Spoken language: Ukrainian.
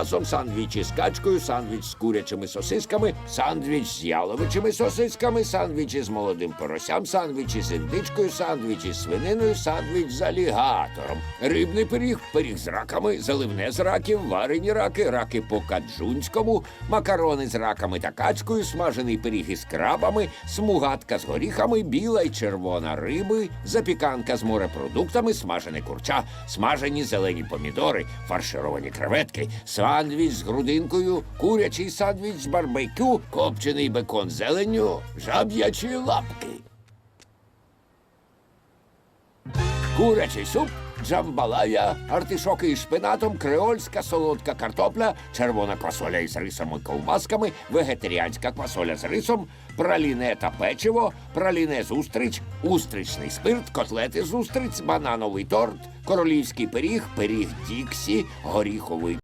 м'ясом, сандвічі з качкою, сандвіч з курячими сосисками, сандвіч з яловичими сосисками, сандвічі з молодим поросям, сандвічі з індичкою, сандвічі з свининою, сандвіч з алігатором, рибний пиріг, пиріг з раками, заливне з раків, варені раки, раки по каджунському, макарони з раками та качкою, смажений пиріг із крабами, смугатка з горіхами, біла й червона риби, запіканка з морепродуктами, смажене курча, смажені зелені помідори, фаршировані креветки, сандвіч з грудинкою, курячий сандвіч з барбекю, копчений бекон з зеленню, жаб'ячі лапки. Курячий суп, джамбалая, артишоки із шпинатом, креольська солодка картопля, червона квасоля із рисом і ковбасками, вегетаріанська квасоля з рисом, праліне та печиво, праліне з устрич, устричний спирт, котлети з устриць, банановий торт, королівський пиріг, пиріг Діксі, горіховий